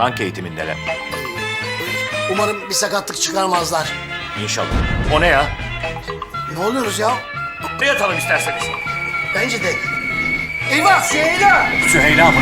Tank eğitimindeler. Umarım bir sakatlık çıkarmazlar. İnşallah. O ne ya? Ne oluyoruz ya? Ne yatalım isterseniz? Bence de. Eyvah Süheyla! Süheyla mı?